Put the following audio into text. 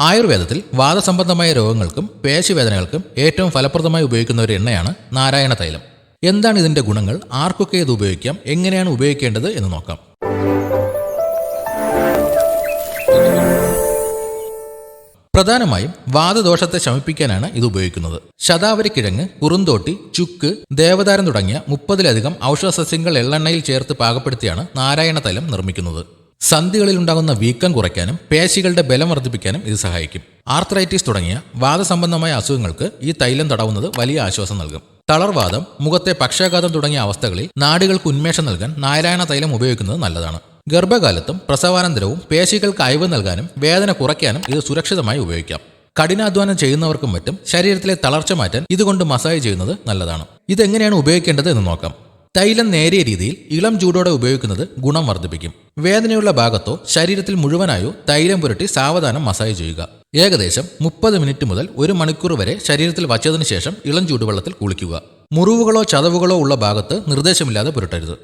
ആയുർവേദത്തിൽ വാദസംബന്ധമായ രോഗങ്ങൾക്കും പേശിവേദനകൾക്കും ഏറ്റവും ഫലപ്രദമായി ഉപയോഗിക്കുന്ന ഒരു എണ്ണയാണ് നാരായണ തൈലം. എന്താണ് ഇതിന്റെ ഗുണങ്ങൾ? ആർക്കൊക്കെ ഇത് ഉപയോഗിക്കാം? എങ്ങനെയാണ് ഉപയോഗിക്കേണ്ടത് എന്ന് നോക്കാം. പ്രധാനമായും വാദദോഷത്തെ ശമിപ്പിക്കാനാണ് ഇത് ഉപയോഗിക്കുന്നത്. ശതാവരി കിഴങ്ങ് കുറുന്തോട്ടി ചുക്ക് ദേവതാരം തുടങ്ങിയ മുപ്പതിലധികം ഔഷധസസ്യങ്ങൾ എള്ളെണ്ണയിൽ ചേർത്ത് പാകപ്പെടുത്തിയാണ് നാരായണ തൈലം നിർമ്മിക്കുന്നത്. സന്ധികളിൽ ഉണ്ടാകുന്ന വീക്കം കുറയ്ക്കാനും പേശികളുടെ ബലം വർദ്ധിപ്പിക്കാനും ഇത് സഹായിക്കും. ആർത്രൈറ്റിസ് തുടങ്ങിയ വാദസംബന്ധമായ അസുഖങ്ങൾക്ക് ഈ തൈലം തടവുന്നത് വലിയ ആശ്വാസം നൽകും. തളർവാദം മുഖത്തെ പക്ഷാഘാതം തുടങ്ങിയ അവസ്ഥകളിൽ നാടുകൾക്ക് ഉന്മേഷം നൽകാൻ നാരായണ തൈലം ഉപയോഗിക്കുന്നത് നല്ലതാണ്. ഗർഭകാലത്തും പ്രസവാനന്തരവും പേശികൾക്ക് അയവ് നൽകാനും വേദന കുറയ്ക്കാനും ഇത് സുരക്ഷിതമായി ഉപയോഗിക്കാം. കഠിനാധ്വാനം ചെയ്യുന്നവർക്കും മറ്റും ശരീരത്തിലെ തളർച്ച മാറ്റാൻ ഇതുകൊണ്ട് മസാജ് ചെയ്യുന്നത് നല്ലതാണ്. ഇതെങ്ങനെയാണ് ഉപയോഗിക്കേണ്ടത് എന്ന് നോക്കാം. തൈലം നേരിയ രീതിയിൽ ഇളം ചൂടോടെ ഉപയോഗിക്കുന്നത് ഗുണം വർദ്ധിപ്പിക്കും. വേദനയുള്ള ഭാഗത്തോ ശരീരത്തിൽ മുഴുവനായോ തൈലം പുരട്ടി സാവധാനം മസാജ് ചെയ്യുക. ഏകദേശം മുപ്പത് മിനിറ്റ് മുതൽ ഒരു മണിക്കൂർ വരെ ശരീരത്തിൽ വച്ചതിനു ശേഷം ഇളം ചൂടുവെള്ളത്തിൽ കുളിക്കുക. മുറിവുകളോ ചതവുകളോ ഉള്ള ഭാഗത്ത് നിർദ്ദേശമില്ലാതെ പുരട്ടരുത്.